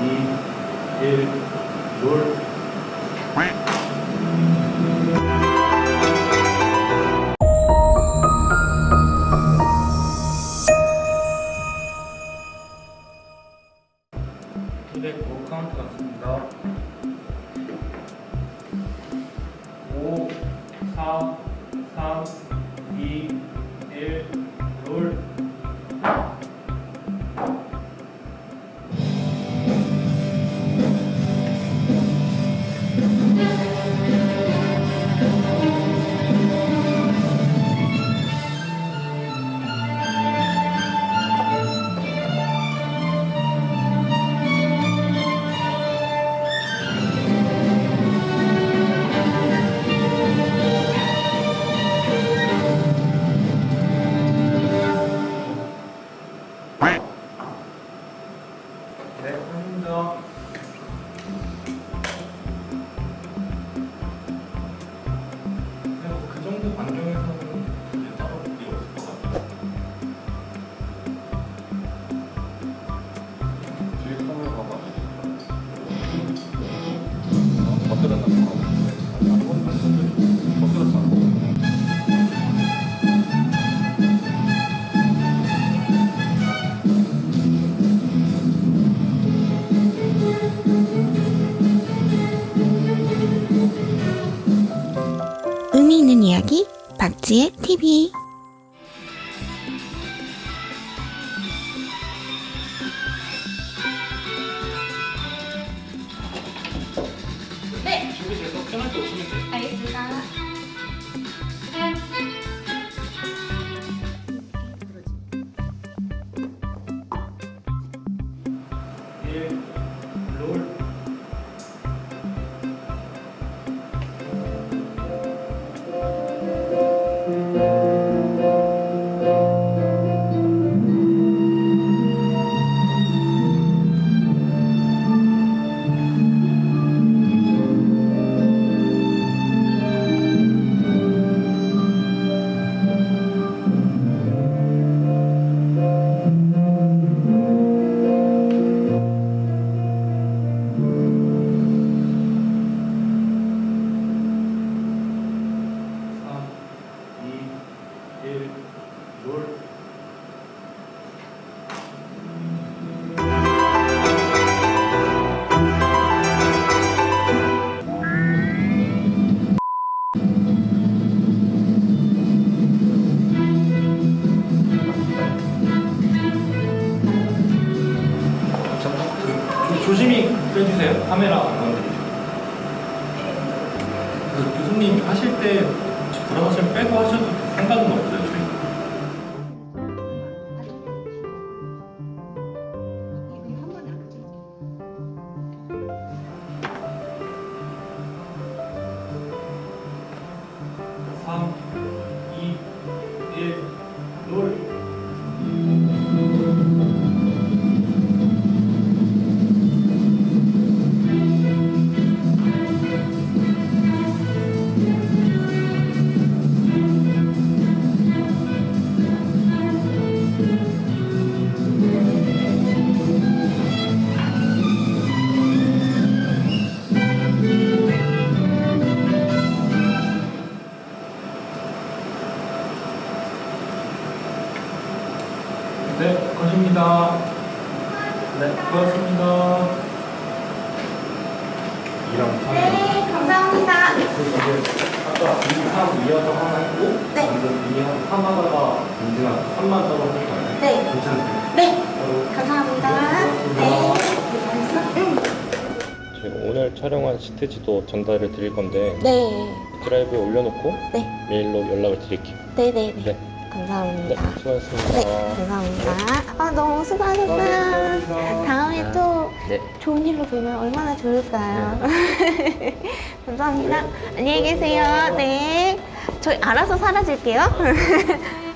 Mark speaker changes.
Speaker 1: 2, 1, 롤. 이제 고 카운트 같습니다. 5, 4, 정도 반경에서
Speaker 2: 이야기 박지의 TV
Speaker 1: 1, 6, 그, 그 조심히 빼주세요. 카메라 그 교수님 하실 때 브라우저 빼고 하셔도 상관은 없어요. 저희. 네, 것입니다. 네, 고맙습니다. 이랑 3.
Speaker 3: 네, 감사합니다.
Speaker 1: 그리고 이제 아까 2, 3 이어서 하나 했고,
Speaker 3: 네.
Speaker 1: 방금 2, 3 하다가 민지가 3만 따로 할 거예요.
Speaker 3: 네.
Speaker 1: 괜찮으세요?
Speaker 3: 네. 감사합니다. 네. 응.
Speaker 4: 저희가 오늘 촬영한 시트지도 전달을 드릴 건데
Speaker 3: 네.
Speaker 4: 드라이브에 올려놓고
Speaker 3: 네.
Speaker 4: 메일로 연락을 드릴게요.
Speaker 3: 네 네 네.
Speaker 4: 네, 네,
Speaker 3: 감사합니다.
Speaker 4: 수고하셨습니다.
Speaker 3: 네, 감사합니다. 아, 너무 수고하셨어요. 다음에 또
Speaker 4: 네.
Speaker 3: 좋은 일로 보면 얼마나 좋을까요? 감사합니다. 안녕히 계세요. 네. 저희 알아서 사라질게요.